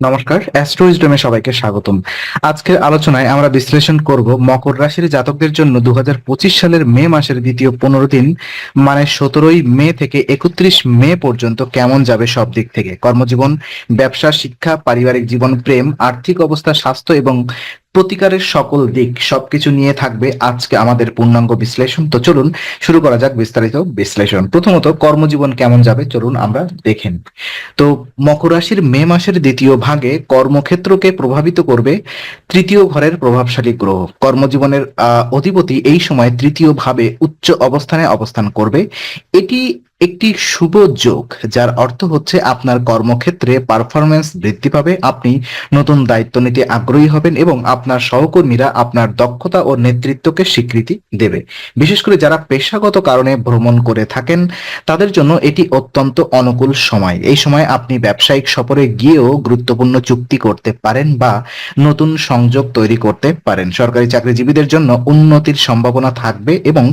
নমস্কার অ্যাস্ট্রোইজডমে সবাইকে স্বাগতম। আজকের আলোচনায় আমরা বিশ্লেষণ করব মকর রাশির জাতকদের জন্য দু হাজার পঁচিশ সালের মে মাসের দ্বিতীয় পনেরো দিন মানে সতেরোই মে থেকে একত্রিশ মে পর্যন্ত কেমন যাবে সব দিক থেকে? কর্মজীবন, ব্যবসা, শিক্ষা, পারিবারিক জীবন, প্রেম, আর্থিক অবস্থা, স্বাস্থ্য এবং প্রতিকারের সকল দিক সবকিছু নিয়ে থাকবে আজকে আমাদের পূর্ণাঙ্গ বিশ্লেষণ। তো চলুন, শুরু করা যাক বিস্তারিত বিশ্লেষণ। প্রথমত, কর্মজীবন কেমন যাবে? চলুন আমরা দেখেন তো মকর রাশির মে মাসের দ্বিতীয় ভাগে কর্মক্ষেত্রকে প্রভাবিত করবে তৃতীয় ঘরের প্রভাবশালী গ্রহ। কর্মজীবনের অধিপতি এই সময় তৃতীয় ভাবে উচ্চ অবস্থানে অবস্থান করবে। এটি একটি শুভ যোগ, যার অর্থ হচ্ছে আপনার কর্মক্ষেত্রে পারফরমেন্স বৃদ্ধি পাবে, আপনি নতুন দায়িত্ব নিতে আগ্রহী হবেন এবং আপনার সহকর্মীরা আপনার দক্ষতা ও নেতৃত্বকে স্বীকৃতি দেবে। বিশেষ করে যারা পেশাগত কারণে ভ্রমণ করে থাকেন, তাদের জন্য এটি অত্যন্ত অনুকূল সময়। এই সময় আপনি ব্যবসায়িক সফরে গিয়েও গুরুত্বপূর্ণ চুক্তি করতে পারেন বা নতুন সংযোগ তৈরি করতে পারেন। সরকারি চাকরিজীবীদের জন্য উন্নতির সম্ভাবনা থাকবে এবং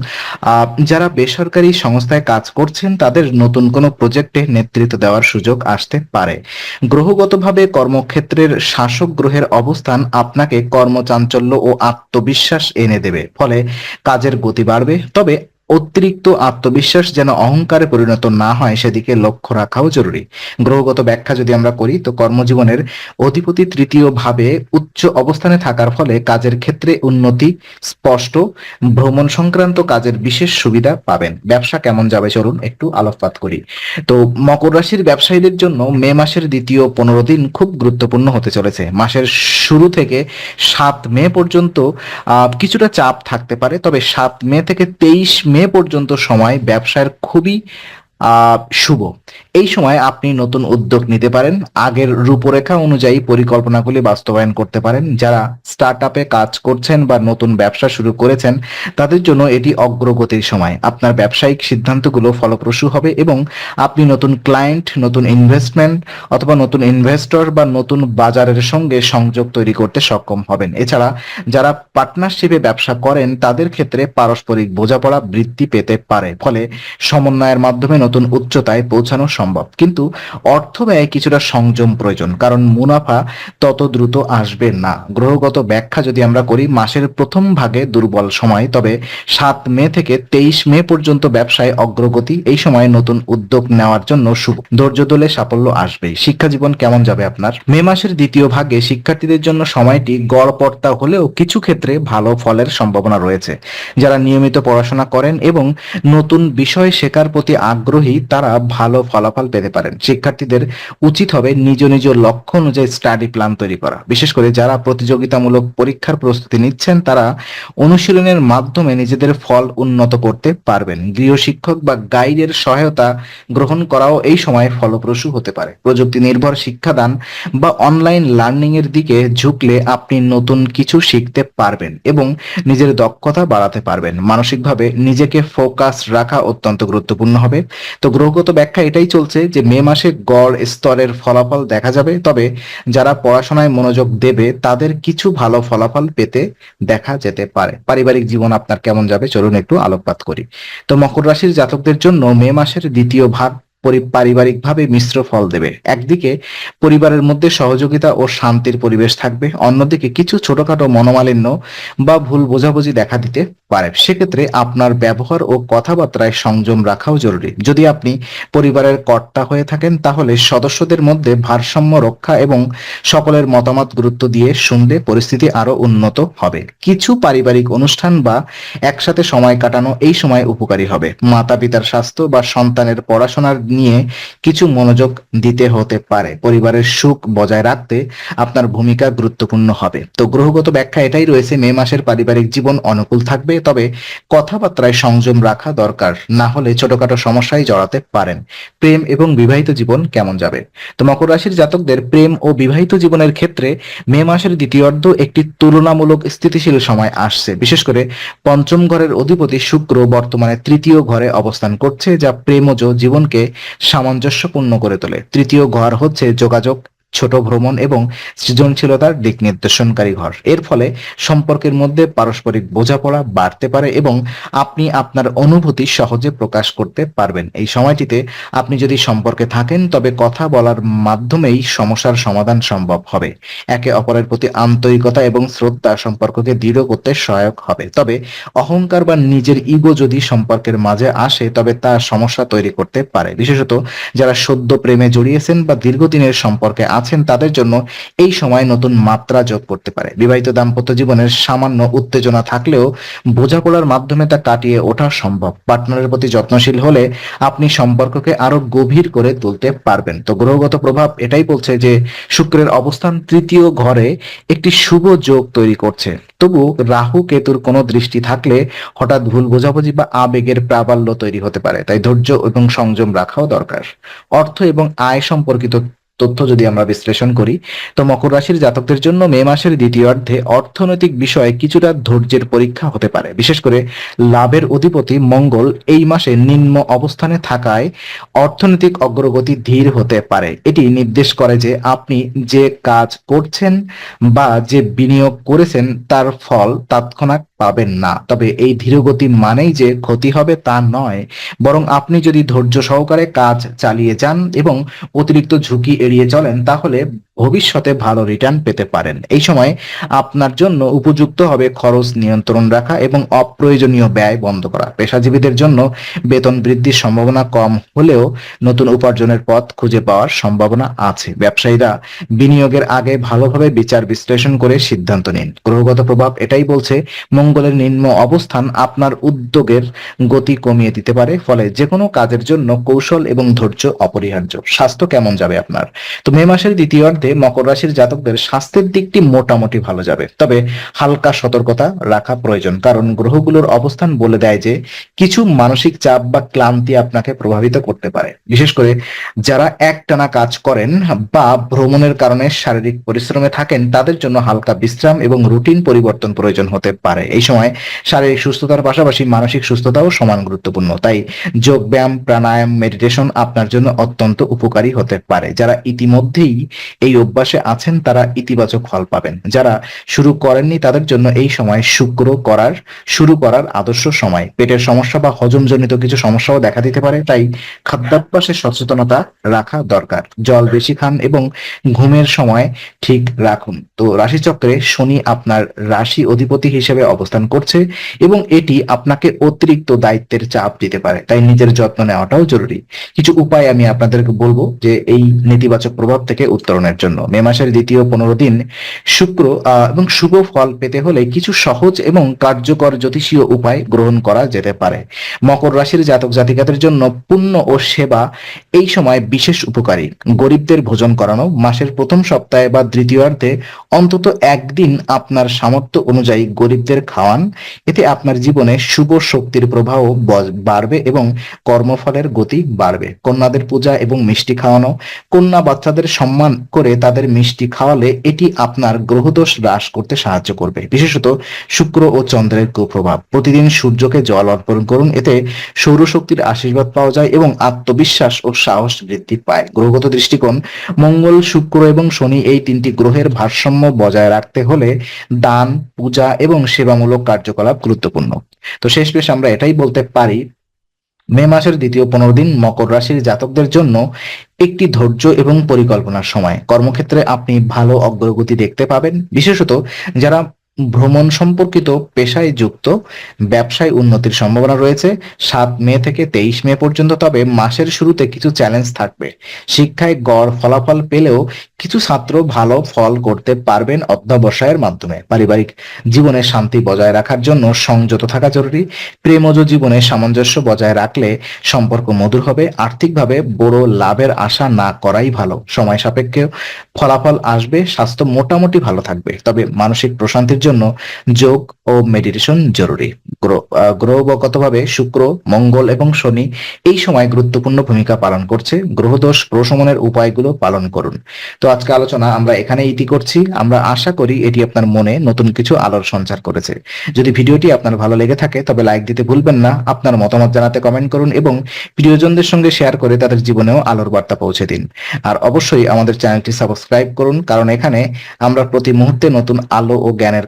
যারা বেসরকারি সংস্থায় কাজ করছেন তাদের নতুন কোনো প্রজেক্টে নেতৃত্ব দেওয়ার সুযোগ আসতে পারে। গ্রহগতভাবে কর্মক্ষেত্রের শাসক গ্রহের অবস্থান আপনাকে কর্মচাঞ্চল্য ও আত্মবিশ্বাস এনে দেবে। ফলে কাজের গতি বাড়বে। তবে অতিরিক্ত আত্মবিশ্বাস যেন অহংকারে পরিণত না হয়, সেদিকে লক্ষ্য রাখাও জরুরি। গ্রহগত ব্যাখ্যা যদি আমরা করি, তো কর্মজীবনের অধিপতি তৃতীয় ভাবে উচ্চ অবস্থানে থাকার ফলে কাজের ক্ষেত্রে উন্নতি, স্পষ্ট ভ্রমণ সংক্রান্ত কাজের বিশেষ সুবিধা পাবেন। ব্যবসা কেমন যাবে চলুন একটু আলোকপাত করি। তো মকর রাশির ব্যবসায়ীদের জন্য মে মাসের দ্বিতীয় পনেরো দিন খুব গুরুত্বপূর্ণ হতে চলেছে। মাসের শুরু থেকে সাত মে পর্যন্ত কিছুটা চাপ থাকতে পারে, তবে সাত মে থেকে তেইশ মে পর্যন্ত সময় ব্যবসার খুবই শুভ। এই সময় আপনি নতুন উদ্যোগ নিতে পারেন, আগের রূপরেখা অনুযায়ী পরিকল্পনাগুলি বাস্তবায়ন করতে পারেন। যারা স্টার্ট কাজ করছেন বা নতুন ব্যবসা শুরু করেছেন, তাদের জন্য এটি অগ্রগতির সময়। আপনার ব্যবসায়িক সিদ্ধান্তগুলো ফলপ্রসূ হবে এবং আপনি নতুন ক্লায়েন্ট নতুন ইনভেস্টমেন্ট অথবা নতুন ইনভেস্টর বা নতুন বাজারের সঙ্গে সংযোগ তৈরি করতে সক্ষম হবেন। এছাড়া যারা পার্টনারশিপে ব্যবসা করেন, তাদের ক্ষেত্রে পারস্পরিক বোঝাপড়া বৃদ্ধি পেতে পারে। ফলে সমন্বয়ের মাধ্যমে নতুন উচ্চতায় পৌঁছানো সম্ভব। কিন্তু অর্থ ব্যয়ে কিছুটা সংযম প্রয়োজন, কারণ মুনাফা তত দ্রুত আসবে না। গ্রহগত ব্যাখ্যা যদি আমরা করি, মাসের প্রথম ভাগে দুর্বল সময়, তবে সাত মে থেকে তেইশ মে পর্যন্ত ব্যবসায় অগ্রগতি, এই সময় নতুন উদ্যোগ নেওয়ার জন্য শুভ। ধৈর্য ধরলে সাফল্য আসবেই। শিক্ষা জীবন কেমন যাবে আপনার? মে মাসের দ্বিতীয় ভাগে শিক্ষার্থীদের জন্য সময়টি গড়পড়তা হলেও কিছু ক্ষেত্রে ভালো ফলের সম্ভাবনা রয়েছে। যারা নিয়মিত পড়াশোনা করেন এবং নতুন বিষয় শেখার প্রতি আগ্রহী, তারা ভালো ফলাফল পেতে পারেন। শিক্ষার্থীদের উচিত হবে নিজ নিজ লক্ষ্য অনুযায়ী স্টাডি প্ল্যান তৈরি করা। বিশেষ করে যারা প্রতিযোগিতামূলক পরীক্ষার প্রস্তুতি নিচ্ছেন, তারা অনুশীলনের মাধ্যমে নিজেদের ফল উন্নত করতে পারবেন। গৃহশিক্ষক বা গাইডের সহায়তা গ্রহণ করাও এই সময় ফলপ্রসূ হতে পারে। প্রযুক্তি নির্ভর শিক্ষাদান বা অনলাইন লার্নিং এর দিকে ঝুঁকলে আপনি নতুন কিছু শিখতে পারবেন এবং নিজের দক্ষতা বাড়াতে পারবেন। মানসিকভাবে নিজেকে ফোকাস রাখা অত্যন্ত গুরুত্বপূর্ণ হবে। তো গ্রহগত ব্যাখ্যা এটাই চলছে। যে মে মাসে গড় স্তরের ফলাফল দেখা যাবে, তবে যারা পড়াশোনায় মনোযোগ দেবে, তাদের কিছু ভালো ফলাফল পেতে দেখা যেতে পারে। পারিবারিক জীবন আপনার কেমন যাবে? চলুন একটু আলোকপাত করি। তো মকর রাশির জাতকদের জন্য মে মাসের দ্বিতীয় ভাগ পারিবারিকভাবে মিশ্র ফল দেবে। একদিকে পরিবারের মধ্যে সহযোগিতা ও শান্তির পরিবেশ থাকবে, অন্যদিকে কিছু ছোটখাটো মনোমালিন্য বা ভুল বোঝাবুঝি দেখা দিতে পারে। সেক্ষেত্রে আপনার ব্যবহার ও কথাবার্তায় সংযম রাখাও জরুরি। যদি আপনি পরিবারের কর্তা হয়ে থাকেন, তাহলে সদস্যদের মধ্যে ভারসাম্য রক্ষা এবং সকলের মতামত গুরুত্ব দিয়ে শুনলে পরিস্থিতি আরও উন্নত হবে। কিছু পারিবারিক অনুষ্ঠান বা একসাথে সময় কাটানো এই সময় উপকারী হবে। মাতা পিতার স্বাস্থ্য বা সন্তানের পড়াশোনার নিয়ে কিছু মনোযোগ দিতে হতে পারে। পরিবারের সুখ বজায় রাখতে আপনার ভূমিকা গুরুত্বপূর্ণ হবে। তো গ্রহগত ব্যাখ্যা এটাই রয়েছে, মে মাসের পারিবারিক জীবন অনুকূল থাকবে, তবে কথাবার্তায় সংযম রাখা দরকার, না হলে ছোটখাটো সমস্যায় জড়াতে পারেন। প্রেম এবং বিবাহিত জীবন কেমন যাবে? তো মকর রাশির জাতকদের প্রেম ও বিবাহিত জীবনের ক্ষেত্রে মে মাসের দ্বিতীয়ার্ধ একটি তুলনামূলক স্থিতিশীল সময় আসছে। বিশেষ করে পঞ্চম ঘরের অধিপতি শুক্র বর্তমানে তৃতীয় ঘরে অবস্থান করছে, যা প্রেমজ জীবনকে সামঞ্জস্যপূর্ণ করে তোলে। তৃতীয় ঘর হচ্ছে যোগাযোগ ছোট ভ্রমণ এবং সৃজনশীলতার দিক নির্দেশনকারী ঘর। এর ফলে সম্পর্কের মধ্যে পারস্পরিক বোঝাপড়া বাড়তে পারে এবং আপনি আপনার অনুভূতি সহজে প্রকাশ করতে পারবেন। এই সময়টিতে আপনি যদি সম্পর্কে থাকেন, তবে কথা বলার মাধ্যমেই সমস্যার সমাধান সম্ভব হবে। একে অপরের প্রতি আন্তরিকতা এবং শ্রদ্ধা সম্পর্ককে দৃঢ় করতে সহায়ক হবে। তবে অহংকার বা নিজের ইগো যদি সম্পর্কের মাঝে আসে, তবে তা সমস্যা তৈরি করতে পারে। বিশেষত যারা সদ্য প্রেমে জড়িয়েছেন বা দীর্ঘদিনের সম্পর্কে তাদের জন্য এই সময় নতুন মাত্রা যোগ করতে পারে। বিবাহিত দাম্পত্য জীবনের সামান্য উত্তেজনা থাকলেও বোঝাপড়ার মাধ্যমে তা কাটিয়ে ওঠা সম্ভব। পার্টনারের প্রতি যত্নশীল হলে আপনি সম্পর্ককে আরও গভীর করে তুলতে পারবেন। তো গ্রহগত প্রভাব এটাই বলছে যে শুক্রের অবস্থান তৃতীয় ঘরে একটি শুভ যোগ তৈরি করছে। তবু রাহু কেতুর কোনো দৃষ্টি থাকলে হঠাৎ ভুল বোঝাবুঝি বা আবেগের প্রাবল্য তৈরি হতে পারে। তাই ধৈর্য এবং সংযম রাখাও দরকার। অর্থ এবং আয় সম্পর্কিত তথ্য যদি আমরা বিশ্লেষণ করি তো মকর রাশির জাতকদের জন্য মে মাসের দ্বিতীয়ার্ধে অর্থনৈতিক বিষয়ে কিছুটা ধৈর্যের পরীক্ষা হতে পারে। বিশেষ করে লাভের অধিপতি মঙ্গল এই মাসে নিম্ন অবস্থানে থাকায় অর্থনৈতিক অগ্রগতি ধীর হতে পারে। এটি নির্দেশ করে যে আপনি যে কাজ করছেন বা যে বিনিয়োগ করেছেন তার ফল তৎক্ষণাৎ পাবেন না। তবে এই ধীরগতি মানেই যে ক্ষতি হবে তা নয় বরং আপনি যদি ধৈর্য সহকারে কাজ চালিয়ে যান এবং অতিরিক্ত ঝুঁকি এড়িয়ে চলেন তাহলে ভবিষ্যতে ভালো রিটার্ন পেতে পারেন। এই সময় আপনার জন্য উপযুক্ত হবে খরচ নিয়ন্ত্রণ রাখা এবং অপ্রয়োজনীয় ব্যয় বন্ধ করা। পেশাজীবীদের জন্য বেতন বৃদ্ধির সম্ভাবনা কম হলেও নতুন উপার্জনের পথ খুঁজে পাওয়ার সম্ভাবনা আছে। ব্যবসায়ীরা বিনিয়োগের আগে ভালোভাবে বিচার বিশ্লেষণ করে সিদ্ধান্ত নিন। গ্রহগত প্রভাব এটাই বলছে, মঙ্গলের নিম্ন অবস্থান আপনার উদ্যোগের গতি কমিয়ে দিতে পারে, ফলে যে কোনো কাজের জন্য কৌশল এবং ধৈর্য অপরিহার্য। স্বাস্থ্য কেমন যাবে আপনার? তো মে মাসের দ্বিতীয়ার্ধে মকর রাশির জাতকদের স্বাস্থ্যের দিকটি মোটামুটি ভালো যাবে। তবে হালকা সতর্কতা রাখা প্রয়োজন, কারণ গ্রহগুলোর অবস্থান বলে দেয় যে কিছু মানসিক চাপ বা ক্লান্তি আপনাকে প্রভাবিত করতে পারে। বিশেষ করে যারা একটানা কাজ করেন বা ভ্রমণের কারণে শারীরিক পরিশ্রমে থাকেন, তাদের জন্য হালকা বিশ্রাম এবং রুটিন পরিবর্তন প্রয়োজন হতে পারে। এই সময় শারীরিক সুস্থতার পাশাপাশি মানসিক সুস্থতাও সমান গুরুত্বপূর্ণ। তাই যোগ ব্যায়াম, প্রাণায়াম, মেডিটেশন আপনার জন্য অত্যন্ত উপকারী হতে পারে। যারা ইতিমধ্যেই এই অভ্যাসে আছেন, তারা ইতিবাচক ফল পাবেন। যারা শুরু করেননি, তাদের জন্য এই সময় শুক্র করার, শুরু করার আদর্শ সময়। পেটের সমস্যা বা হজমজনিত কিছু সমস্যাও দেখা দিতে পারে, তাই খাদ্যাভ্যাসে সচেতনতা রাখা দরকার। জল বেশি খান এবং ঘুমের সময় ঠিক রাখুন। তো রাশিচক্রে শনি আপনার রাশি অধিপতি হিসেবে অবস্থান করছে এবং এটি আপনাকে অতিরিক্ত দায়িত্বের চাপ দিতে পারে, তাই নিজের যত্ন নেওয়াটাও জরুরি। কিছু উপায় আমি আপনাদেরকে বলব যে, এই নেতিবাচক প্রভাব থেকে উত্তরণের জন্য। মে মাসের দ্বিতীয় পনেরো দিন শুক্র এবং শুভ ফল পেতে হলে কিছু সহজ এবং কার্যকর জ্যোতিষীয় উপায় গ্রহণ করা যেতে পারে। মকর রাশির জাতক জাতিকাদের জন্য পুণ্য ও সেবা এই সময় বিশেষ উপকারী। গরিবদের ভোজন করানো, মাসের প্রথম সপ্তাহে বা দ্বিতীয়ার্ধে অন্তত একদিন আপনার সামর্থ্য অনুযায়ী গরিবদের খাওয়ান। এতে আপনার জীবনে শুভ শক্তির প্রবাহ বাড়বে এবং কর্মফলের গতি বাড়বে। কন্যাদের পূজা এবং মিষ্টি খাওয়ানো, কন্যা বাচ্চাদের সম্মান করে তাদের মিষ্টি খাওয়ালে এটি আপনার গ্রহদোষ হ্রাস করতে সাহায্য করবে। বিশেষত শুক্র ও চন্দ্রের কুপ্রভাব। প্রতিদিন সূর্যকে জল অর্পণ করুন, এতে সৌরশক্তির আশীর্বাদ পাওয়া যায় এবং আত্মবিশ্বাস ও সাহস বৃদ্ধি পায়। গ্রহগত দৃষ্টিকোণ, মঙ্গল, শুক্র এবং শনি এই তিনটি গ্রহের ভারসাম্য বজায় রাখতে হলে দান, পূজা এবং সেবামূলক কার্যকলাপ গুরুত্বপূর্ণ। তো শেষ পেশ আমরা এটাই বলতে পারি মে মাসের দ্বিতীয় পনেরো দিন মকর রাশির জাতকদের জন্য একটি ধৈর্য এবং পরিকল্পনার সময়। কর্মক্ষেত্রে আপনি ভালো অগ্রগতি দেখতে পাবেন। বিশেষত যারা ভ্রমণ সম্পর্কিত পেশায় যুক্ত, ব্যবসায় উন্নতির সম্ভাবনা রয়েছে। সাত মে থেকে তেইশ মে পর্যন্ত, তবে মাসের শুরুতে কিছু চ্যালেঞ্জ থাকবে। শিক্ষায় গড় ফলাফল পেলেও কিছু ছাত্র ভালো ফল করতে পারবেন অধ্যবসায়ের মাধ্যমে। পারিবারিক জীবনে শান্তি বজায় রাখার জন্য সংযত থাকা জরুরি। প্রেমজ জীবনে সামঞ্জস্য বজায় রাখলে সম্পর্ক মধুর হবে। আর্থিকভাবে বড় লাভের আশা না করাই ভালো। সময় সাপেক্ষে ফলাফল আসবে, স্বাস্থ্য মোটামুটি ভালো থাকবে। তবে মানসিক প্রশান্তির জন্য যোগ ও মেডিটেশন জরুরি। গ্রহ গ্রহগতভাবে শুক্র, মঙ্গল এবং শনি এই সময় গুরুত্বপূর্ণ ভূমিকা পালন করছে। গ্রহদোষ প্রশমনের উপায়গুলো পালন করুন। তো আজকে আলোচনা আমরা এখানে ইতি করছি। আমরা আশা করি এটি আপনার মনে নতুন কিছু আলোর সঞ্চার করেছে। যদি ভিডিওটি আপনার ভালো লেগে থাকে, তবে লাইক দিতে ভুলবেন না। আপনার মতামত জানাতে কমেন্ট করুন এবং প্রিয়জনদের সঙ্গে শেয়ার করে তাদের জীবনেও আলোর বার্তা পৌঁছে দিন। আর অবশ্যই আমাদের চ্যানেলটি সাবস্ক্রাইব করুন, কারণ এখানে আমরা প্রতি মুহূর্তে নতুন আলো ও জ্ঞানের